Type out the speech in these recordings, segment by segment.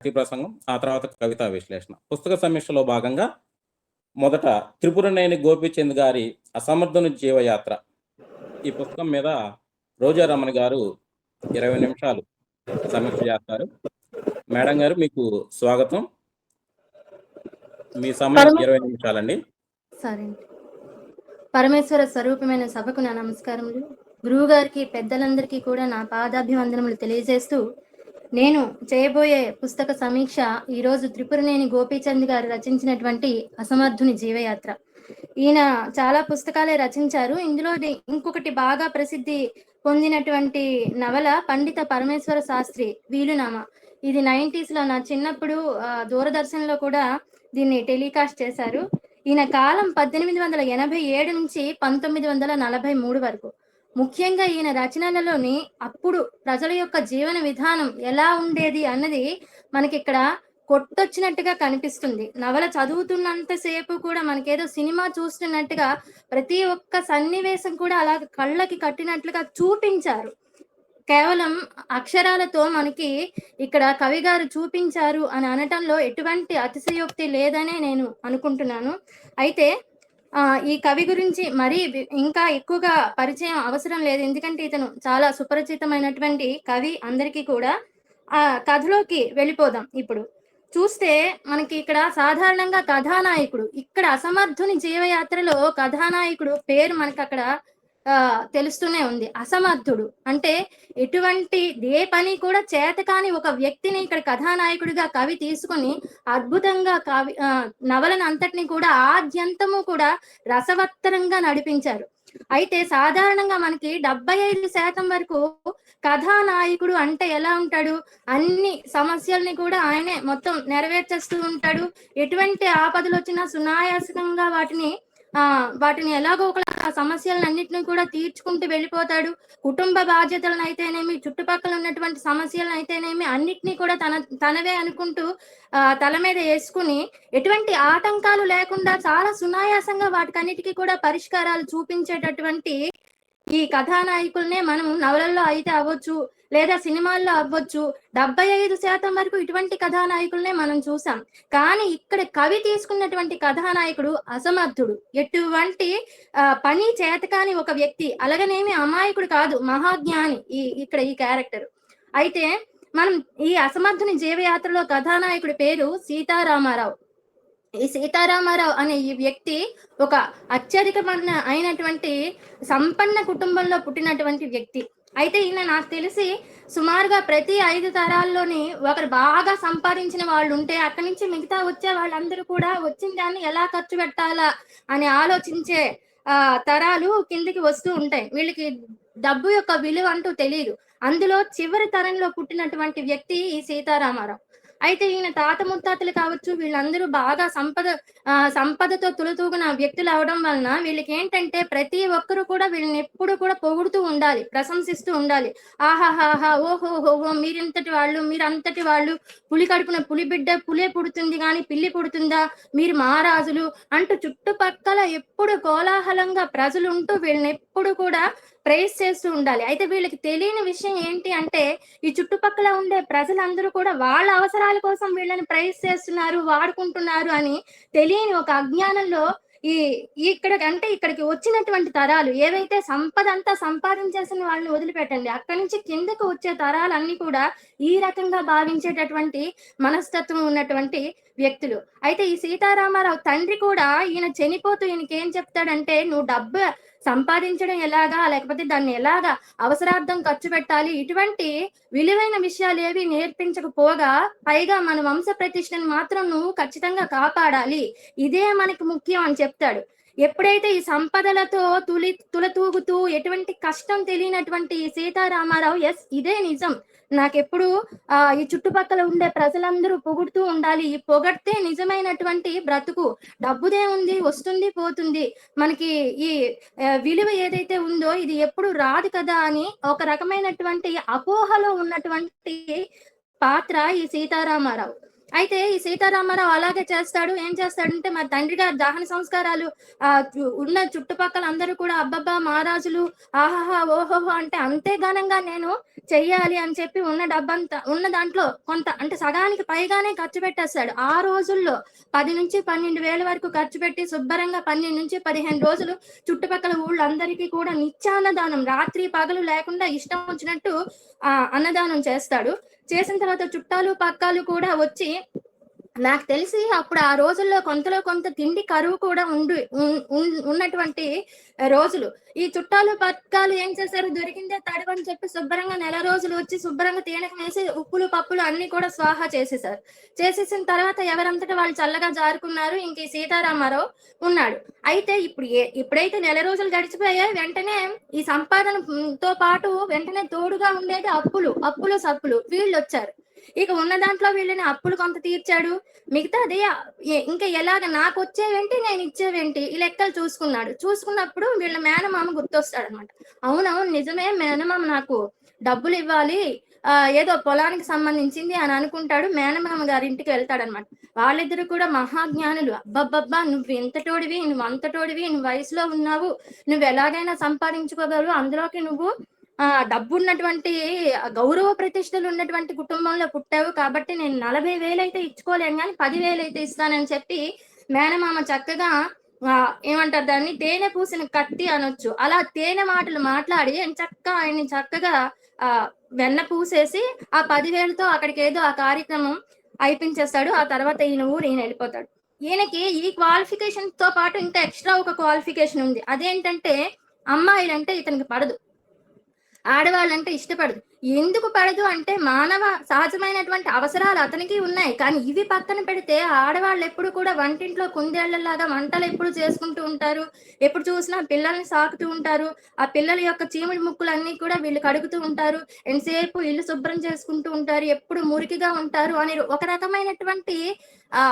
భక్తి ప్రసంగం ఆ తర్వాత కవితా విశ్లేషణ. పుస్తక సమీక్షలో భాగంగా మొదట త్రిపురనేని గోపీచంద్ గారి అసమర్థుని జీవయాత్ర. ఈ పుస్తకం మీద రోజా రమణ గారు ఇరవై నిమిషాలు సమీక్ష చేస్తారు. మేడం గారు మీకు స్వాగతం. మీ సమయం ఇరవై నిమిషాలండి. సరే. పరమేశ్వర స్వరూపమైన సభకు నా నమస్కారములు. గురువు గారికి పెద్దలందరికీ కూడా నా పాదాభివందనములు తెలియజేస్తూ నేను చేయబోయే పుస్తక సమీక్ష ఈరోజు త్రిపురనేని గోపీచంద్ గారు రచించినటువంటి అసమర్థుని జీవయాత్ర. ఈయన చాలా పుస్తకాలే రచించారు. ఇందులో ఇంకొకటి బాగా ప్రసిద్ధి పొందినటువంటి నవల పండిత పరమేశ్వర శాస్త్రి వీలునామా. ఇది నైంటీస్లో నా చిన్నప్పుడు దూరదర్శన్లో కూడా దీన్ని టెలికాస్ట్ చేశారు. ఈయన కాలం పద్దెనిమిది వందల ఎనభై ఏడు నుంచి పంతొమ్మిది వందల నలభై మూడు వరకు. ముఖ్యంగా ఈయన రచనలలోని అప్పుడు ప్రజల యొక్క జీవన విధానం ఎలా ఉండేది అన్నది మనకి ఇక్కడ కొట్టొచ్చినట్టుగా కనిపిస్తుంది. నవల చదువుతున్నంతసేపు కూడా మనకేదో సినిమా చూస్తున్నట్టుగా ప్రతి ఒక్క సన్నివేశం కూడా అలా కళ్ళకి కట్టినట్లుగా చూపించారు. కేవలం అక్షరాలతో మనకి ఇక్కడ కవి గారు చూపించారు అని అనటంలో ఎటువంటి అతిశయోక్తి లేదనే నేను అనుకుంటున్నాను. అయితే ఈ కవి గురించి మరీ ఇంకా ఎక్కువగా పరిచయం అవసరం లేదు. ఎందుకంటే ఇతను చాలా సుపరిచితమైనటువంటి కవి అందరికీ కూడా. ఆ కథలోకి వెళ్ళిపోదాం ఇప్పుడు. చూస్తే మనకి ఇక్కడ సాధారణంగా కథానాయకుడు ఇక్కడ అసమర్థుని జీవయాత్రలో కథానాయకుడు పేరు మనకి అక్కడ తెలుస్తూనే ఉంది. అసమర్థుడు. అంటే ఎటువంటి ఏ పని కూడా చేతకాని ఒక వ్యక్తిని ఇక్కడ కథానాయకుడిగా కవి తీసుకొని అద్భుతంగా కవి నవలను అంతటిని కూడా ఆద్యంతము కూడా రసవత్తరంగా నడిపించారు. అయితే సాధారణంగా మనకి డెబ్బై ఐదు శాతం వరకు కథానాయకుడు అంటే ఎలా ఉంటాడు? అన్ని సమస్యల్ని కూడా ఆయనే మొత్తం నెరవేర్చేస్తూ ఉంటాడు. ఎటువంటి ఆపదలు వచ్చినా సునాయాసకంగా వాటిని వాటిని ఎలాగో ఒక సమస్యలన్నింటినీ కూడా తీర్చుకుంటూ వెళ్ళిపోతాడు. కుటుంబ బాధ్యతలను అయితేనేమి చుట్టుపక్కల ఉన్నటువంటి సమస్యలను అయితేనేమి అన్నిటినీ కూడా తన తనవే అనుకుంటూ ఆ తల మీద వేసుకుని ఎటువంటి ఆటంకాలు లేకుండా చాలా సునాయాసంగా వాటికన్నిటికీ కూడా పరిష్కారాలు చూపించేటటువంటి ఈ కథానాయకుల్నే మనం నవలల్లో అయితే అవ్వచ్చు లేదా సినిమాల్లో అవ్వచ్చు. డెబ్బై ఐదు శాతం వరకు ఇటువంటి కథానాయకులనే మనం చూసాం. కానీ ఇక్కడ కవి తీసుకున్నటువంటి కథానాయకుడు అసమర్థుడు. ఎటువంటి పని చేతకాని ఒక వ్యక్తి అలాగనేమి అమాయకుడు కాదు మహాజ్ఞాని ఈ ఇక్కడ ఈ క్యారెక్టర్. అయితే మనం ఈ అసమర్థుని జీవయాత్రలో కథానాయకుడి పేరు సీతారామారావు. ఈ సీతారామారావు అనే ఈ వ్యక్తి ఒక అత్యధికమైన అయినటువంటి సంపన్న కుటుంబంలో పుట్టినటువంటి వ్యక్తి. అయితే ఈయన నాకు తెలిసి సుమారుగా ప్రతి ఐదు తరాల్లోని ఒకరు బాగా సంపాదించిన వాళ్ళు ఉంటే అక్కడి నుంచి మిగతా వచ్చే వాళ్ళందరూ కూడా వచ్చిన దాన్ని ఎలా ఖర్చు పెట్టాలా అని ఆలోచించే ఆ తరాలు కిందికి వస్తూ ఉంటాయి. వీళ్ళకి డబ్బు యొక్క విలువ అంటూ తెలియదు అందులో చివరి తరంలో పుట్టినటువంటి వ్యక్తి ఈ సీతారామారావు. అయితే ఈయన తాత ముత్తాతలు కావచ్చు వీళ్ళందరూ బాగా సంపద సంపదతో తులతూగిన వ్యక్తులు అవడం వలన వీళ్ళకి ఏంటంటే ప్రతి ఒక్కరు కూడా వీళ్ళని ఎప్పుడు కూడా పొగుడుతూ ఉండాలి ప్రశంసిస్తూ ఉండాలి. ఆహాహాహా ఓహో ఓహో మీరింతటి వాళ్ళు మీరంతటి వాళ్ళు పులి కడుపున పులి బిడ్డ పులే పుడుతుంది కానీ పిల్లి పుడుతుందా మీరు మహారాజులు అంటూ చుట్టుపక్కల ఎప్పుడు కోలాహలంగా ప్రజలు ఉంటూ వీళ్ళని ఎప్పుడు కూడా ప్రైజ్ చేస్తూ ఉండాలి. అయితే వీళ్ళకి తెలియని విషయం ఏంటి అంటే ఈ చుట్టుపక్కల ఉండే ప్రజలందరూ కూడా వాళ్ళ అవసరాల కోసం వీళ్ళని ప్రైజ్ చేస్తున్నారు వాడుకుంటున్నారు అని తెలియని ఒక అజ్ఞానంలో ఈ ఇక్కడ అంటే ఇక్కడికి వచ్చినటువంటి తరాలు ఏవైతే సంపద అంతా సంపాదించేసిన వాళ్ళని వదిలిపెట్టండి అక్కడి నుంచి కిందకు వచ్చే తరాలన్నీ కూడా ఈ రకంగా భావించేటటువంటి మనస్తత్వం ఉన్నటువంటి వ్యక్తులు. అయితే ఈ సీతారామారావు తండ్రి కూడా ఈయన చనిపోతూ ఈయనకి ఏం చెప్తాడంటే నువ్వు డబ్బు సంపాదించడం ఎలాగా లేకపోతే దాన్ని ఎలాగా అవసరార్థం ఖర్చు పెట్టాలి? ఇటువంటి విలువైన విషయాలు ఏవి నేర్పించకపోగా పైగా మన వంశ ప్రతిష్టను మాత్రం నువ్వు ఖచ్చితంగా కాపాడాలి. ఇదే మనకి ముఖ్యం అని చెప్తాడు. ఎప్పుడైతే ఈ సంపదలతో తులి తులతూగుతూ ఎటువంటి కష్టం తెలియనటువంటి సీతారామారావు ఎస్ ఇదే నిజం. నాకెప్పుడు ఆ ఈ చుట్టుపక్కల ఉండే ప్రజలందరూ పొగుడుతూ ఉండాలి. ఈ పొగడితే నిజమైనటువంటి బ్రతుకు. డబ్బుదే ఉంది వస్తుంది పోతుంది. మనకి ఈ విలువ ఏదైతే ఉందో ఇది ఎప్పుడు రాదు కదా అని ఒక రకమైనటువంటి అపోహలో ఉన్నటువంటి పాత్ర ఈ సీతారామారావు. అయితే ఈ సీతారామారావు అలాగే చేస్తాడు. ఏం చేస్తాడంటే మా తండ్రి గారు దహన సంస్కారాలు ఆ చు- ఉన్న చుట్టుపక్కల అందరూ కూడా అబ్బబ్బా మహారాజులు ఆహాహా ఓహోహో అంటే అంతే ఘనంగా నేను చెయ్యాలి అని చెప్పి ఉన్న డబ్బంతా ఉన్న దాంట్లో కొంత అంటే సగానికి పైగానే ఖర్చు పెట్టేస్తాడు. ఆ రోజుల్లో పది నుంచి పన్నెండు వేల వరకు ఖర్చు పెట్టి శుభ్రంగా పన్నెండు నుంచి పదిహేను రోజులు చుట్టుపక్కల ఊళ్ళందరికీ కూడా నిత్యాన్నదానం రాత్రి పగలు లేకుండా ఇష్టం వచ్చినట్టు ఆ అన్నదానం చేస్తాడు. చేసిన తర్వాత చుట్టాలు పక్కాలు కూడా వచ్చి నాకు తెలిసి అప్పుడు ఆ రోజుల్లో కొంతలో కొంత తిండి కరువు కూడా ఉండి ఉన్నటువంటి రోజులు. ఈ చుట్టాలు పథకాలు ఏం చేశారు? దొరికిందే తడవని చెప్పి శుభ్రంగా నెల రోజులు వచ్చి శుభ్రంగా తేనెకు వేసి ఉప్పులు పప్పులు అన్ని కూడా స్వాహా చేసేసారు చేసేసిన తర్వాత ఎవరంతటా వాళ్ళు చల్లగా జారుకున్నారు. ఇంక ఈ సీతారామారావు ఉన్నాడు. అయితే ఇప్పుడు ఏ- ఇప్పుడైతే నెల రోజులు గడిచిపోయాయి వెంటనే ఈ సంపాదన తో పాటు వెంటనే తోడుగా ఉండేది అప్పులు అప్పులు సప్పులు. వీళ్ళు వచ్చారు. ఇక ఉన్న దాంట్లో వీళ్ళని అప్పులు కొంత తీర్చాడు. మిగతాది ఎ- ఇంకా ఎలాగ నాకు వచ్చేవేంటి నేను ఇచ్చేవేంటి ఈ లెక్కలు చూసుకున్నాడు. చూసుకున్నప్పుడు వీళ్ళ మేనమామ గుర్తొస్తాడు అనమాట అవునవును నిజమే మేనమామ నాకు డబ్బులు ఇవ్వాలి ఆ ఏదో పొలానికి సంబంధించింది అని అనుకుంటాడు. మేనమామ గారి ఇంటికి వెళ్తాడనమాట. వాళ్ళిద్దరు కూడా మహాజ్ఞానులు. అబ్బబ్బబ్బా నువ్వు ఇంతటోడివి నువ్వు అంతటోడివి నువ్వు వయసులో ఉన్నావు నువ్వు ఎలాగైనా సంపాదించుకోగలవు అందులోకి నువ్వు ఆ డబ్బు ఉన్నటువంటి గౌరవ ప్రతిష్టలు ఉన్నటువంటి కుటుంబంలో పుట్టావు కాబట్టి నేను నలభై వేలు అయితే ఇచ్చుకోలేను కానీ పదివేలు అయితే ఇస్తానని చెప్పి మేనమామ చక్కగా ఆ, ఏమంటారు దాన్ని? తేనె పూసిన కత్తి అనొచ్చు. అలా తేనె మాటలు మాట్లాడి ఆయన చక్కగా ఆయన్ని చక్కగా ఆ వెన్న పూసేసి ఆ పదివేలతో అక్కడికి ఏదో ఆ కార్యక్రమం అయిపించేస్తాడు. ఆ తర్వాత ఈయన ఊరు ఈయన వెళ్ళిపోతాడు. ఈయనకి ఈ క్వాలిఫికేషన్తో పాటు ఇంకా ఎక్స్ట్రా ఒక క్వాలిఫికేషన్ ఉంది. అదేంటంటే అమ్మాయిలంటే ఇతనికి పడదు. ఆడవాళ్ళంటే ఇష్టపడదు ఎందుకు పడదు అంటే మానవ సహజమైనటువంటి అవసరాలు అతనికి ఉన్నాయి. కానీ ఇవి పక్కన పెడితే ఆడవాళ్ళు ఎప్పుడు కూడా వంటింట్లో కుందేళ్ళలాగా వంటలు ఎప్పుడు చేసుకుంటూ ఉంటారు. ఎప్పుడు చూసినా పిల్లల్ని సాకుతూ ఉంటారు. ఆ పిల్లల యొక్క చీమిడి ముక్కులు అన్ని కూడా వీళ్ళు కడుగుతూ ఉంటారు. ఎంతసేపు ఇల్లు శుభ్రం చేసుకుంటూ ఉంటారు. ఎప్పుడు మురికిగా ఉంటారు అని ఒక రకమైనటువంటి ఆ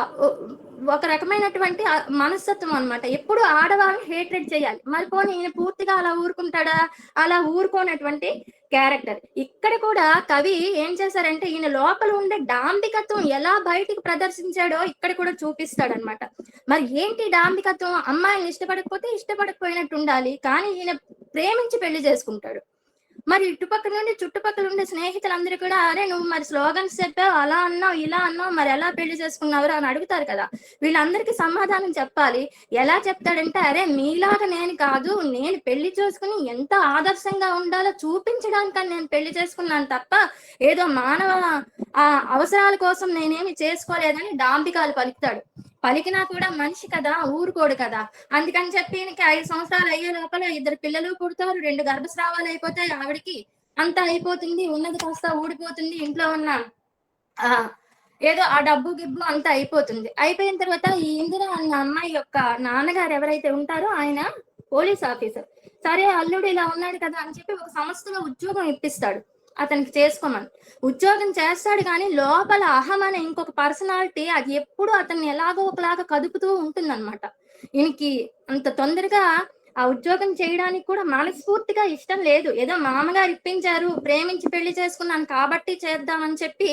ఒక రకమైనటువంటి మనస్తత్వం అనమాట ఎప్పుడు ఆడవాళ్ళని హేట్రెడ్ చేయాలి. మరి పోనీ ఈయన పూర్తిగా అలా ఊరుకుంటాడా? అలా ఊరుకోనటువంటి క్యారెక్టర్. ఇక్కడ కూడా కవి ఏం చేశారంటే ఈయన లోపల ఉండే డాంబికత్వం ఎలా బయటికి ప్రదర్శించాడో ఇక్కడ కూడా చూపిస్తాడనమాట మరి ఏంటి డాంబికత్వం? అమ్మాయిని ఇష్టపడకపోతే ఇష్టపడకపోయినట్టు ఉండాలి కానీ ఈయన ప్రేమించి పెళ్ళి చేసుకుంటాడు. మరి ఇటుపక్క నుండి చుట్టుపక్కల ఉండే స్నేహితులందరూ కూడా అరే నువ్వు మరి స్లోగన్స్ చెప్పావు అలా అన్నావు ఇలా అన్నావు మరి ఎలా పెళ్ళి చేసుకున్నావు అని అడుగుతారు కదా. వీళ్ళందరికీ సమాధానం చెప్పాలి. ఎలా చెప్తాడంటే అరే మీలాగా నేను కాదు నేను పెళ్ళి చేసుకుని ఎంత ఆదర్శంగా ఉండాలో చూపించడానికని నేను పెళ్ళి చేసుకున్నాను తప్ప ఏదో మానవ ఆ అవసరాల కోసం నేనేమి చేసుకోలేదని డాంబికాలు పలుకుతాడు. పలికినా కూడా మనిషి కదా ఊరుకోడు కదా. అందుకని చెప్పి ఐదు సంవత్సరాలు అయ్యే లోపల ఇద్దరు పిల్లలు పుడతారు రెండు గర్భస్రావాలు అయిపోతాయి ఆవిడకి. అంతా అయిపోతుంది ఉన్నది కాస్త ఊడిపోతుంది ఇంట్లో ఉన్న ఆ ఏదో ఆ డబ్బు గిబ్బు అంతా అయిపోతుంది. అయిపోయిన తర్వాత ఈ ఇందిర అన్న అమ్మాయి యొక్క నాన్నగారు ఎవరైతే ఉంటారో ఆయన పోలీస్ ఆఫీసర్. సరే అల్లుడు ఇలా ఉన్నాడు కదా అని చెప్పి ఒక సంస్థలో ఉద్యోగం ఇప్పిస్తాడు. అతనికి చేసుకోమని. ఉద్యోగం చేస్తాడు కానీ లోపల అహం అనే ఇంకొక పర్సనాలిటీ అది ఎప్పుడు అతన్ని ఎలాగో ఒకలాగా కదుపుతూ ఉంటుందన్నమాట. ఈయనకి అంత తొందరగా ఆ ఉద్యోగం చేయడానికి కూడా మనస్ఫూర్తిగా ఇష్టం లేదు. ఏదో మామగారు ఇప్పించారు ప్రేమించి పెళ్ళి చేసుకున్నాను కాబట్టి చేద్దామని చెప్పి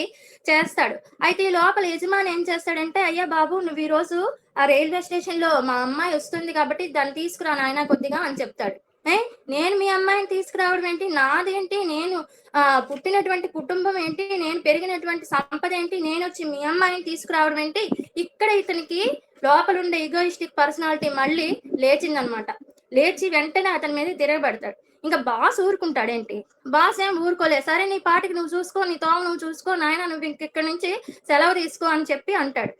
చేస్తాడు. అయితే ఈ లోపల యజమాని ఏం చేస్తాడంటే అయ్యా బాబు నువ్వు ఈ రోజు ఆ రైల్వే స్టేషన్లో మా అమ్మాయి వస్తుంది కాబట్టి దాన్ని తీసుకురా నాయన కొద్దిగా అని చెప్తాడు. నేను మీ అమ్మాయిని తీసుకురావడం ఏంటి? నాదేంటి? నేను ఆ పుట్టినటువంటి కుటుంబం ఏంటి? నేను పెరిగినటువంటి సంపద ఏంటి? నేను వచ్చి మీ అమ్మాయిని తీసుకురావడం ఏంటి? ఇక్కడ ఇతనికి లోపల ఉండే ఈగోయిస్టిక్ పర్సనాలిటీ మళ్ళీ లేచిందనమాట. లేచి వెంటనే అతని మీద తిరగబడతాడు. ఇంకా బాస్ ఊరుకుంటాడేంటి? బాస్ ఏం ఊరుకోలేదు సరే నీ పాటికి నువ్వు చూసుకో నీ తోమ నువ్వు చూసుకో నాయన నువ్వు ఇంక ఇక్కడి నుంచి సెలవు తీసుకో అని చెప్పి అంటాడు.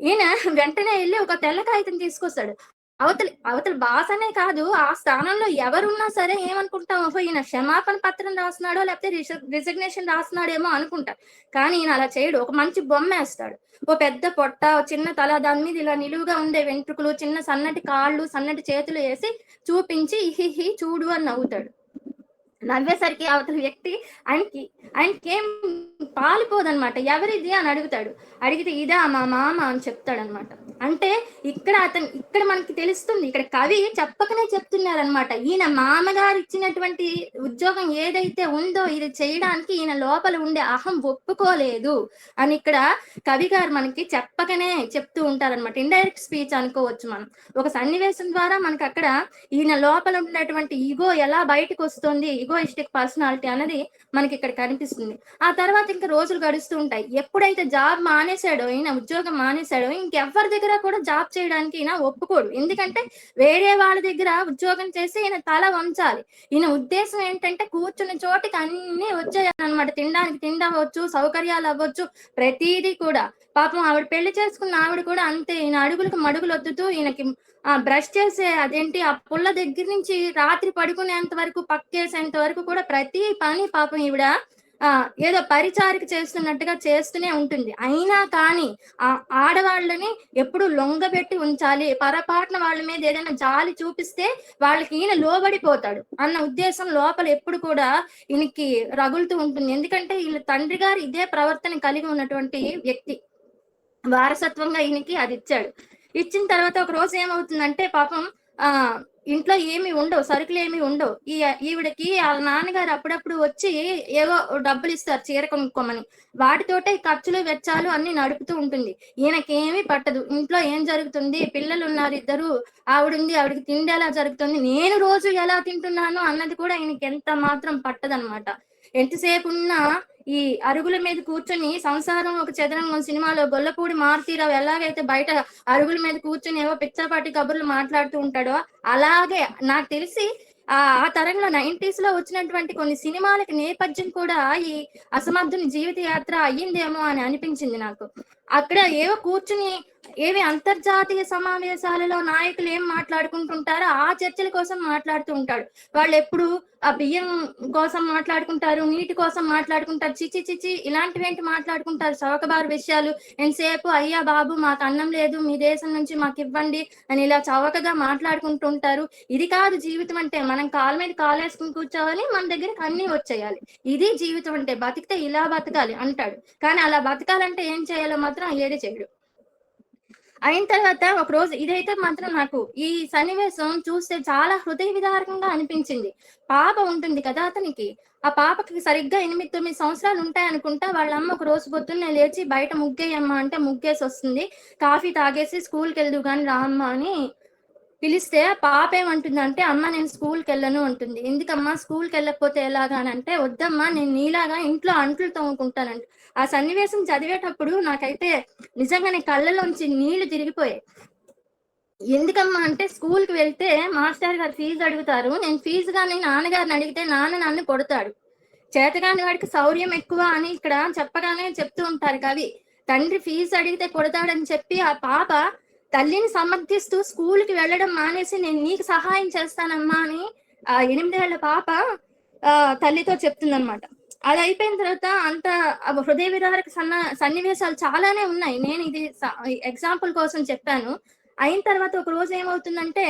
ఈయన వెంటనే వెళ్ళి ఒక తెల్ల కాగితం తీసుకొస్తాడు. అవతలి అవతల బాస్ అనే కాదు ఆ స్థానంలో ఎవరున్నా సరే ఏమనుకుంటాం? ఓహో ఈయన క్షమాపణ పత్రం రాస్తున్నాడో లేకపోతే రిజిగ్నేషన్ రాస్తున్నాడేమో అనుకుంటా. కానీ ఈయన అలా చేయడు. ఒక మంచి బొమ్మ వేస్తాడు. ఓ పెద్ద పొట్ట చిన్న తల దాని మీద ఇలా నిలువుగా ఉండే వెంట్రుకలు చిన్న సన్నటి కాళ్ళు సన్నటి చేతులు వేసి చూపించి ఇహిహి చూడు అని నవ్వుతాడు. నవ్వేసరికి అవతల వ్యక్తి ఆయనకి ఆయనకి ఏం పాలిపోదన్నమాట ఎవరిది అని అడుగుతాడు. అడిగితే ఇదా మా మామ అని చెప్తాడనమాట అంటే ఇక్కడ అతను ఇక్కడ మనకి తెలుస్తుంది ఇక్కడ కవి చెప్పకనే చెప్తున్నారనమాట ఈయన మామగారు ఇచ్చినటువంటి ఉద్యోగం ఏదైతే ఉందో ఇది చేయడానికి ఈయన లోపల ఉండే అహం ఒప్పుకోలేదు అని ఇక్కడ కవి గారు మనకి చెప్పకనే చెప్తూ ఉంటారనమాట ఇండైరెక్ట్ స్పీచ్ అనుకోవచ్చు మనం. ఒక సన్నివేశం ద్వారా మనకి అక్కడ ఈయన లోపల ఉన్నటువంటి ఈగో ఎలా బయటకు వస్తుంది ఈగోయిస్టిక్ పర్సనాలిటీ అనేది మనకి ఇక్కడ కనిపిస్తుంది. ఆ తర్వాత ఇంకా రోజులు గడుస్తూ ఉంటాయి. ఎప్పుడైతే జాబ్ మానేశాడో ఈయన ఉద్యోగం మానేశాడో ఇంకెవ్వరి దగ్గర కూడా జాబ్ చేయడానికి ఈయన ఒప్పుకోడు. ఎందుకంటే వేరే వాళ్ళ దగ్గర ఉద్యోగం చేసి ఈయన తల వంచాలి. ఈయన ఉద్దేశం ఏంటంటే కూర్చున్న చోటికి అన్ని వచ్చాయనమాట తినడానికి తిండి అవ్వచ్చు సౌకర్యాలు అవ్వచ్చు ప్రతిదీ కూడా. పాపం ఆవిడ పెళ్ళి చేసుకున్న ఆవిడ కూడా అంతే. ఈయన అడుగులకు మడుగులు వద్దుతూ ఈయనకి బ్రష్ చేసే అదేంటి ఆ పుల్ల దగ్గర నుంచి రాత్రి పడుకునేంత వరకు పక్కేసేంత వరకు కూడా ప్రతి పని పాపం ఈవిడ ఆ ఏదో పరిచారిక చేస్తున్నట్టుగా చేస్తూనే ఉంటుంది. అయినా కానీ ఆ ఆడవాళ్ళని ఎప్పుడు లొంగబెట్టి ఉంచాలి. పొరపాటున వాళ్ళ మీద ఏదైనా జాలి చూపిస్తే వాళ్ళకి ఈయన లోబడిపోతాడు అన్న ఉద్దేశం లోపల ఎప్పుడు కూడా ఈయనకి రగులుతూ ఉంటుంది. ఎందుకంటే వీళ్ళ తండ్రి గారు ఇదే ప్రవర్తన కలిగి ఉన్నటువంటి వ్యక్తి. వారసత్వంగా ఈయనకి అది ఇచ్చాడు. ఇచ్చిన తర్వాత ఒక రోజు ఏమవుతుందంటే పాపం ఆ ఇంట్లో ఏమి ఉండవు సరుకులు ఏమి ఉండవు. ఈ ఈవిడకి వాళ్ళ నాన్నగారు అప్పుడప్పుడు వచ్చి ఏవో డబ్బులు ఇస్తారు చీర కొనుక్కోమని. వాటితోటే ఖర్చులు వెచ్చాలు అన్ని నడుపుతూ ఉంటుంది. ఈయనకేమీ పట్టదు. ఇంట్లో ఏం జరుగుతుంది? పిల్లలు ఉన్నారు ఇద్దరు ఆవిడుంది ఆవిడకి తిండి ఎలా జరుగుతుంది. నేను రోజు ఎలా తింటున్నాను అన్నది కూడా ఈయనకి ఎంత మాత్రం పట్టదనమాట ఎంతసేపు ఉన్నా ఈ అరుగుల మీద కూర్చొని సంసారం ఒక చదరంగం సినిమాలో గొల్లపూడి మారుతీరావు ఎలాగైతే బయట అరుగుల మీద కూర్చొని ఏవో పిచ్చపాటి కబుర్లు మాట్లాడుతూ ఉంటాడో అలాగే నాకు తెలిసి ఆ ఆ తరంలో నైన్టీస్లో వచ్చినటువంటి కొన్ని సినిమాలకి నేపథ్యం కూడా ఈ అసమర్థుని జీవిత యాత్ర అయ్యిందేమో అని అనిపించింది నాకు. అక్కడ ఏవో కూర్చుని ఏవి అంతర్జాతీయ సమావేశాలలో నాయకులు ఏం మాట్లాడుకుంటుంటారో ఆ చర్చల కోసం మాట్లాడుతూ ఉంటాడు. వాళ్ళు ఎప్పుడు ఆ బియ్యం కోసం మాట్లాడుకుంటారు నీటి కోసం మాట్లాడుకుంటారు చిచి చిచి ఇలాంటివి ఏంటి మాట్లాడుకుంటారు? చౌకబారు విషయాలు ఎంతసేపు అయ్యా బాబు మాకు అన్నం లేదు మీ దేశం నుంచి మాకు ఇవ్వండి అని ఇలా చౌకగా మాట్లాడుకుంటూ ఉంటారు ఇది కాదు జీవితం అంటే మనం కాలు మీద కాలేసుకుని కూర్చోవాలి మన దగ్గరికి అన్ని వచ్చేయాలి. ఇది జీవితం అంటే బతికితే ఇలా బతకాలి అంటాడు. కానీ అలా బతకాలంటే ఏం చేయాలో మాత్రం ఏది చేయడు. అయిన తర్వాత ఒక రోజు ఇదైతే మాత్రం నాకు ఈ సన్నివేశం చూస్తే చాలా హృదయ విదారకంగా అనిపించింది. పాప ఉంటుంది కదా అతనికి. ఆ పాపకి సరిగ్గా ఎనిమిది తొమ్మిది సంవత్సరాలు ఉంటాయి అనుకుంటా. వాళ్ళ అమ్మ ఒక రోజు పొద్దున్నే లేచి బయట ముగ్గేయమ్మ అంటే ముగ్గేసి వస్తుంది. కాఫీ తాగేసి స్కూల్కి వెళ్దు కానీ రామ్మ అని పిలిస్తే పాప ఏమంటుందంటే అమ్మ నేను స్కూల్కి వెళ్ళను అంటుంది. ఎందుకమ్మా? స్కూల్కి వెళ్ళకపోతే ఎలాగా? అని అంటే వద్దమ్మా నేను నీలాగా ఇంట్లో అంట్లు తోముకుంటానంట. ఆ సన్నివేశం చదివేటప్పుడు నాకైతే నిజంగానే కళ్ళలోంచి నీళ్ళు తిరిగిపోయాయి. ఎందుకమ్మా అంటే స్కూల్కి వెళ్తే మాస్టర్ గారు ఫీజు అడుగుతారు. నేను ఫీజు కానీ నాన్నగారిని అడిగితే నాన్న నన్ను కొడతాడు. చేతగాని వాడికి శౌర్యం ఎక్కువ అని ఇక్కడ చెప్పగానే చెప్తూ ఉంటారు కవి. తండ్రి ఫీజు అడిగితే కొడతాడని చెప్పి ఆ పాప తల్లిని సమర్థిస్తూ స్కూల్కి వెళ్ళడం మానేసి నేను నీకు సహాయం చేస్తానమ్మా అని ఆ ఎనిమిదేళ్ళ పాప ఆ తల్లితో చెప్తుందన్నమాట. అది అయిపోయిన తర్వాత అంత హృదయ విదారక సన్న సన్నివేశాలు చాలానే ఉన్నాయి. నేను ఇది ఎగ్జాంపుల్ కోసం చెప్పాను. అయిన తర్వాత ఒక రోజు ఏమవుతుందంటే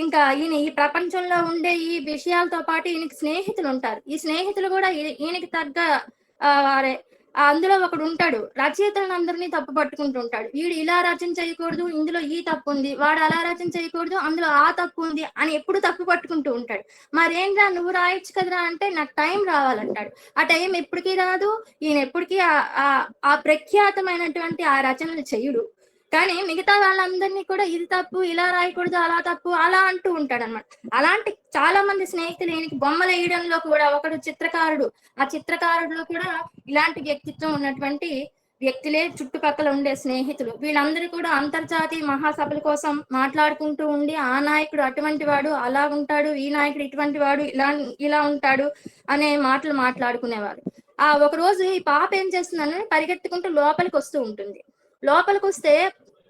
ఇంకా ఈయన ఈ ప్రపంచంలో ఉండే ఈ విషయాలతో పాటు ఈయనకి స్నేహితులు ఉంటారు. ఈ స్నేహితులు కూడా ఈయనకి తగ్గ వారే అందులో ఒకడు ఉంటాడు. రచయితలను అందరినీ తప్పు పట్టుకుంటూ ఉంటాడు. వీడు ఇలా రచన చేయకూడదు ఇందులో ఈ తప్పు ఉంది వాడు అలా రచన చేయకూడదు అందులో ఆ తప్పు ఉంది అని ఎప్పుడు తప్పు పట్టుకుంటూ ఉంటాడు. మరేంట్రా నువ్వు రాయొచ్చు కదరా అంటే నాకు టైం రావాలంటాడు. ఆ టైం ఎప్పటికీ రాదు ఈయన ఎప్పటికీ ఆ- ఆ ప్రఖ్యాతమైనటువంటి ఆ రచనలు చేయుడు. కానీ మిగతా వాళ్ళందరినీ కూడా ఇది తప్పు ఇలా రాయకూడదు అలా తప్పు అలా అంటూ ఉంటాడు అనమాట అలాంటి చాలా మంది స్నేహితులు ఈయనకి బొమ్మలు వేయడంలో కూడా ఒకడు చిత్రకారుడు. ఆ చిత్రకారుడులో కూడా ఇలాంటి వ్యక్తిత్వం ఉన్నటువంటి వ్యక్తులే చుట్టుపక్కల ఉండే స్నేహితులు. వీళ్ళందరూ కూడా అంతర్జాతీయ మహాసభల కోసం మాట్లాడుకుంటూ ఉండి ఆ నాయకుడు అటువంటి వాడు అలా ఉంటాడు ఈ నాయకుడు ఇటువంటి వాడు ఇలా ఇలా ఉంటాడు అనే మాటలు మాట్లాడుకునేవారు. ఆ ఒక రోజు ఈ పాప ఏం చేస్తుందని పరిగెత్తుకుంటూ లోపలికి వస్తూ ఉంటుంది. లోపలికి వస్తే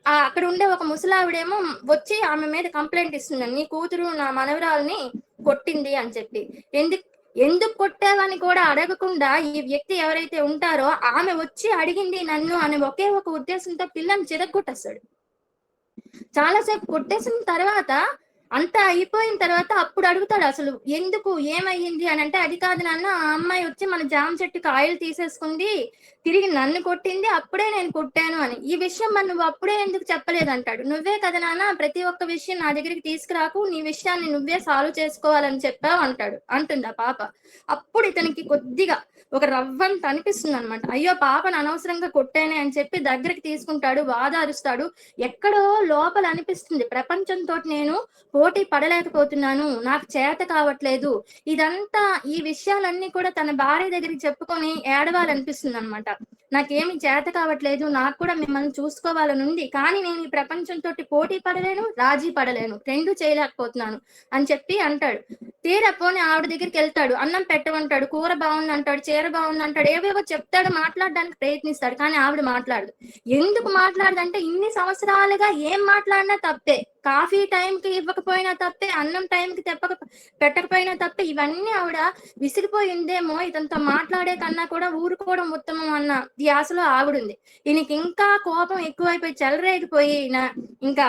అక్కడ ఉండే ఒక ముసలావిడేమో వచ్చి ఆమె మీద కంప్లైంట్ ఇస్తుంది నీ కూతురు నా మనవరాల్ని కొట్టింది అని చెప్పి. ఎందుకు ఎందుకు కొట్టావని కూడా అడగకుండా ఈ వ్యక్తి ఎవరైతే ఉంటారో ఆమె వచ్చి అడిగింది నన్ను అని ఒకే ఒక ఉద్దేశంతో పిల్లని చిరగొట్టేస్తాడు చాలాసేపు కొట్టేసిన తర్వాత అంతా అయిపోయిన తర్వాత అప్పుడు అడుగుతాడు అసలు ఎందుకు ఏమయ్యింది అని అంటే అది కాదు నాన్న ఆ అమ్మాయి వచ్చి మన జామ చెట్టుకి ఆయిల్ తీసేసుకుంది తిరిగి నన్ను కొట్టింది అప్పుడే నేను కొట్టాను అని. ఈ విషయం మరి నువ్వు అప్పుడే ఎందుకు చెప్పలేదు అంటాడు నువ్వే కదా నాన్న ప్రతి ఒక్క విషయం నా దగ్గరికి తీసుకురాకు నీ విషయాన్ని నువ్వే సాల్వ్ చేసుకోవాలని చెప్పావు అంటాడు అంటుంది ఆ పాప. అప్పుడు ఇతనికి కొద్దిగా ఒక రవ్వంత అనిపిస్తుంది అనమాట అయ్యో పాపను అనవసరంగా కొట్టానే అని చెప్పి దగ్గరికి తీసుకుంటాడు వాదారుస్తాడు ఎక్కడో లోపల అనిపిస్తుంది. ప్రపంచంతో నేను పోటీ పడలేకపోతున్నాను నాకు చేత కావట్లేదు. ఇదంతా ఈ విషయాలన్నీ కూడా తన భార్య దగ్గరికి చెప్పుకొని ఏడవాలనిపిస్తుంది అనమాట నాకేమి చేత కావట్లేదు నాకు కూడా మిమ్మల్ని చూసుకోవాలని ఉంది కానీ నేను ఈ ప్రపంచంతో పోటీ పడలేను రాజీ పడలేను. రెండు చేయలేకపోతున్నాను అని చెప్పి అంటాడు. తీరా పోని ఆవిడ దగ్గరికి వెళ్తాడు అన్నం పెట్టమంటాడు కూర బాగుంది అంటాడు చీర బాగుంది అంటాడు ఏవేవో చెప్తాడు మాట్లాడడానికి ప్రయత్నిస్తాడు కానీ ఆవిడ మాట్లాడదు. ఎందుకు మాట్లాడదంటే ఇన్ని సంవత్సరాలుగా ఏం మాట్లాడినా తప్పే. కాఫీ టైంకి ఇవ్వకపోయినా తప్పే అన్నం టైంకి తెప్పక పెట్టకపోయినా తప్పే. ఇవన్నీ ఆవిడ విసిగిపోయిందేమో ఇతనితో మాట్లాడే కన్నా కూడా ఊరుకోవడం ఉత్తమం అన్న ధ్యాసలో ఆవిడుంది. ఈయనకి ఇంకా కోపం ఎక్కువైపోయి చెలరేగిపోయి ఇంకా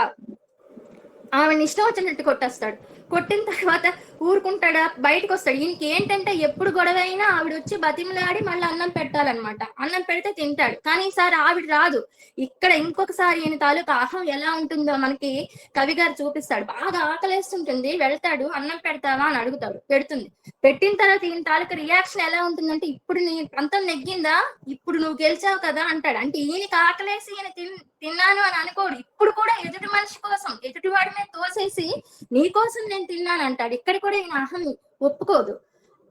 ఆవిడని ఇష్టం వచ్చినట్టు కొట్టేస్తాడు. కొట్టిన తర్వాత ఊరుకుంటాడా? బయటకు వస్తాడు ఈయనకి ఏంటంటే ఎప్పుడు గొడవ అయినా ఆవిడ వచ్చి బతిమలాడి మళ్ళీ అన్నం పెట్టాలన్నమాట. అన్నం పెడితే తింటాడు. కానీ ఈసారి ఆవిడ రాదు. ఇక్కడ ఇంకొకసారి ఈయన తాలూకా ఆహం ఎలా ఉంటుందో మనకి కవి గారు చూపిస్తాడు. బాగా ఆకలేస్తుంటుంది. వెళ్తాడు. అన్నం పెడతావా అని అడుగుతాడు. పెడుతుంది. పెట్టిన తర్వాత ఈయన తాలూకా రియాక్షన్ ఎలా ఉంటుందంటే ఇప్పుడు నీ అంతం నెగ్గిందా? ఇప్పుడు నువ్వు గెలిచావు కదా అంటాడు. అంటే ఈయనకి ఆకలేసి ఈయన తిన్- తిన్నాను అని అనుకోడు. ఇప్పుడు కూడా ఎదుటి మనిషి కోసం ఎదుటి వాడి మీద తోసేసి నీ కోసం నేను తిన్నాను అంటాడు. ఇక్కడ కూడా ఈయన అహం ఒప్పుకోదు.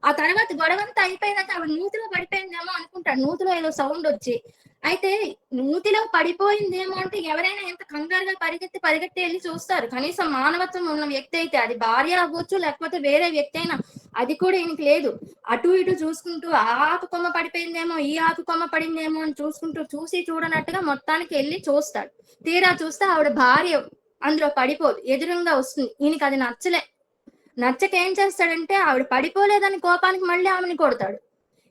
ఆ తర్వాత గొడవంతా అయిపోయినాక ఆవిడ నూతిలో పడిపోయిందేమో అనుకుంటాడు. నూతిలో ఏదో సౌండ్ వచ్చి. అయితే నూతిలో పడిపోయిందేమో అంటే ఎవరైనా ఎంత కంగారుగా పరిగెత్తి పరిగెత్తి వెళ్ళి చూస్తారు. కనీసం మానవత్వం ఉన్న వ్యక్తి అయితే అది భార్య అవ్వచ్చు లేకపోతే వేరే వ్యక్తి అయినా అది కూడా ఈయనకి లేదు. అటు ఇటు చూసుకుంటూ ఆ ఆకు కొమ్మ పడిపోయిందేమో ఈ ఆకు కొమ్మ పడిందేమో అని చూసుకుంటూ చూసి చూడనట్టుగా మొత్తానికి వెళ్ళి చూస్తాడు. తీరా చూస్తే ఆవిడ భార్య అందులో పడిపోదు ఎదురుగా వస్తుంది. ఈయనకి అది నచ్చలే. నచ్చక ఏం చేస్తాడంటే ఆవిడ పడిపోలేదని కోపానికి మళ్ళీ ఆమెని కొడతాడు.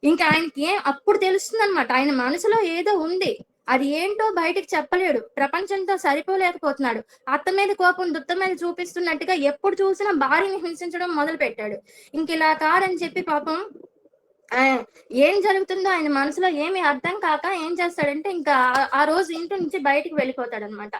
ఇంకా ఆయనకి ఏం అప్పుడు తెలుస్తుంది అనమాట ఆయన మనసులో ఏదో ఉంది. అది ఏంటో బయటికి చెప్పలేడు. ప్రపంచంతో సరిపోలేకపోతున్నాడు. అత్త మీద కోపం దుత్త మీద చూపిస్తున్నట్టుగా ఎప్పుడు చూసినా భార్యని హింసించడం మొదలు పెట్టాడు ఇంక ఇలా కాదని చెప్పి పాపం ఏం జరుగుతుందో ఆయన మనసులో ఏమి అర్థం కాక ఏం చేస్తాడంటే ఇంకా ఆ- ఆ రోజు ఇంటి నుంచి బయటికి వెళ్ళిపోతాడు అనమాట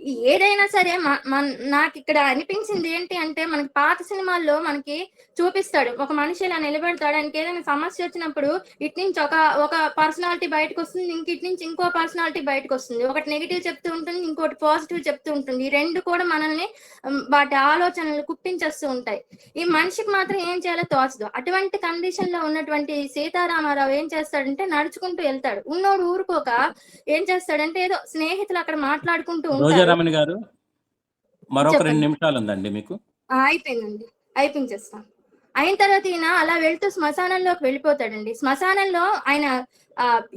ఏదైనా సరే మన- నాకు ఇక్కడ అనిపించింది ఏంటి అంటే మనకి పాత సినిమాల్లో మనకి చూపిస్తాడు. ఒక మనిషి ఇలా నిలబెడతాడు. ఆయనకి ఏదైనా సమస్య వచ్చినప్పుడు ఇటు నుంచి ఒక ఒక పర్సనాలిటీ బయటకు వస్తుంది. ఇంక ఇటు నుంచి ఇంకో పర్సనాలిటీ బయటకు వస్తుంది. ఒకటి నెగిటివ్ చెప్తూ ఉంటుంది ఇంకోటి పాజిటివ్ చెప్తూ ఉంటుంది. ఈ రెండు కూడా మనల్ని వాటి ఆలోచనలు కుప్పించేస్తూ ఉంటాయి. ఈ మనిషికి మాత్రం ఏం చేయాలో తోచదు. అటువంటి కండిషన్లో ఉన్నటువంటి సీతారామారావు ఏం చేస్తాడంటే నడుచుకుంటూ వెళ్తాడు. ఉన్నోడు ఊరుకోక ఏం చేస్తాడంటే ఏదో స్నేహితులు అక్కడ మాట్లాడుకుంటూ ఉంటారు. రోజారమణి గారు మరొక. రెండు నిమిషాలు ఉందండి మీకు అయిపోయిందండి. అయిపించేస్తాం అయిన తర్వాత ఈయన అలా వెళ్తూ శ్మశానంలోకి వెళ్ళిపోతాడండి. శ్మశానంలో ఆయన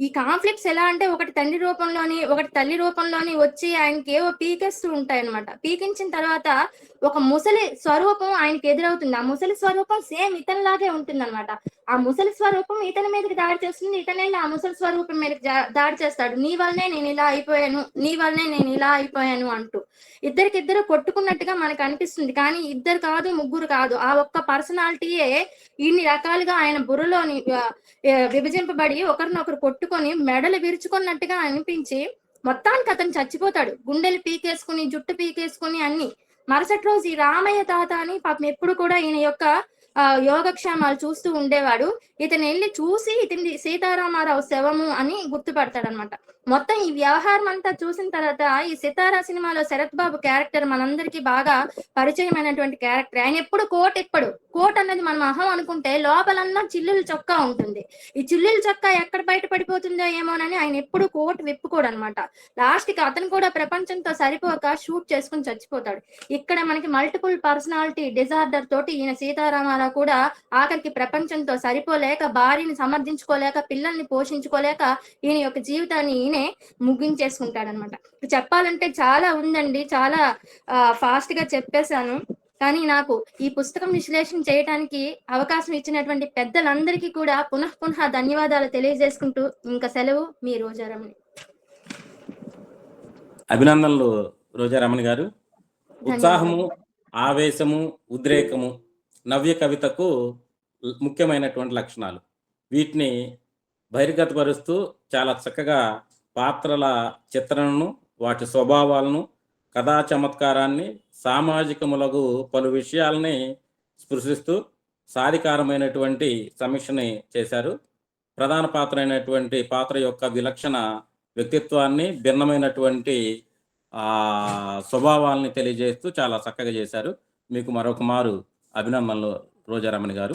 ఈ కాన్ఫ్లిక్ట్స్ ఎలా అంటే ఒకటి తండ్రి రూపంలోని ఒకటి తల్లి రూపంలోని వచ్చి ఆయనకి ఏవో పీకేస్తూ ఉంటాయి అనమాట పీకించిన తర్వాత ఒక ముసలి స్వరూపం ఆయనకి ఎదురవుతుంది. ఆ ముసలి స్వరూపం సేమ్ ఇతనిలాగే ఉంటుంది అనమాట ఆ ముసలి స్వరూపం ఇతని మీదకి దాడి చేస్తుంది ఇతనే ఆ ముసలి స్వరూపం మీదకి దాడి చేస్తాడు. నీ వల్లనే నేను ఇలా అయిపోయాను నీ వల్లనే నేను ఇలా అయిపోయాను అంటూ. ఇద్దరికిద్దరు కొట్టుకున్నట్టుగా మనకు అనిపిస్తుంది. కానీ ఇద్దరు కాదు ముగ్గురు కాదు. ఆ ఒక్క పర్సనాలిటీయే ఇన్ని రకాలుగా ఆయన బుర్రలోని విభజింపబడి ఒకరినొకరు కొట్టుకొని మెడలు విరుచుకున్నట్టుగా అనిపించి మొత్తానికి అతను చచ్చిపోతాడు. గుండెలు పీకేసుకుని జుట్టు పీకేసుకుని అన్ని. మరుసటి రోజు ఈ రామయ్య తాత అని పాపం ఎప్పుడు కూడా ఈయన యొక్క యోగక్షేమాలు చూస్తూ ఉండేవాడు. ఇతను వెళ్ళి చూసి ఇతని సీతారామారావు శవము అని గుర్తుపడతాడు అనమాట మొత్తం ఈ వ్యవహారం అంతా చూసిన తర్వాత ఈ సితారా సినిమాలో శరత్ బాబు క్యారెక్టర్ మనందరికి బాగా పరిచయమైనటువంటి క్యారెక్టర్. ఆయన ఎప్పుడు కోట్ ఎప్పుడు కోట్ అన్నది మనం అహం అనుకుంటే లోపలన్నా చిల్లుల చొక్కా ఉంటుంది. ఈ చిల్లుల చొక్కా ఎక్కడ బయట పడిపోతుందో ఏమోనని ఆయన ఎప్పుడు కోట్ విప్పుకోడు అనమాట లాస్ట్కి అతను కూడా ప్రపంచంతో సరిపోక షూట్ చేసుకుని చచ్చిపోతాడు. ఇక్కడ మనకి మల్టిపుల్ పర్సనాలిటీ డిజార్డర్ తోటి ఈయన సీతారామారావు కూడా ఆఖరికి ప్రపంచంతో సరిపోలేక భార్యని సమర్థించుకోలేక పిల్లల్ని పోషించుకోలేక ఈయన యొక్క జీవితాన్ని ఈయనే ముగించేసుకుంటాడనమాట. చెప్పాలంటే చాలా ఉందండి చాలా ఫాస్ట్గా చెప్పేశాను. కానీ నాకు ఈ పుస్తకం విశ్లేషణ చేయడానికి అవకాశం ఇచ్చినటువంటి పెద్దలందరికీ కూడా పునః పునః ధన్యవాదాలు తెలియజేసుకుంటూ ఇంకా సెలవు మీ రోజారమణి. అభినందనలు రోజారమణ గారు. ఉత్సాహము ఆవేశము ఉద్రేకము నవ్య కవితకు ముఖ్యమైనటువంటి లక్షణాలు. వీటిని బహిర్గతపరుస్తూ చాలా చక్కగా పాత్రల చిత్రణను వాటి స్వభావాలను కథా చమత్కారాన్ని సామాజికములకు పలు విషయాల్ని స్పృశిస్తూ సాధికారమైనటువంటి సమీక్షని చేశారు. ప్రధాన పాత్ర అయినటువంటి పాత్ర యొక్క విలక్షణ వ్యక్తిత్వాన్ని భిన్నమైనటువంటి ఆ స్వభావాల్ని తెలియజేస్తూ చాలా చక్కగా చేశారు. మీకు మరొక మారు అభినందనలు రోజారమణి గారు.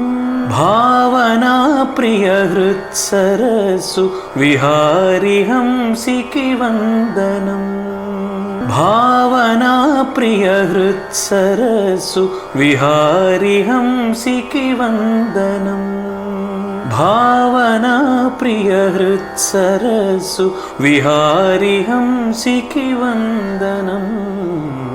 भावनाप्रियहृत्सरसु प्रियहृत्सरसु विहारिहं सिखिवन्दनं भावना प्रियहृत्सरसु विहारिहं सिखिवन्दनं भावना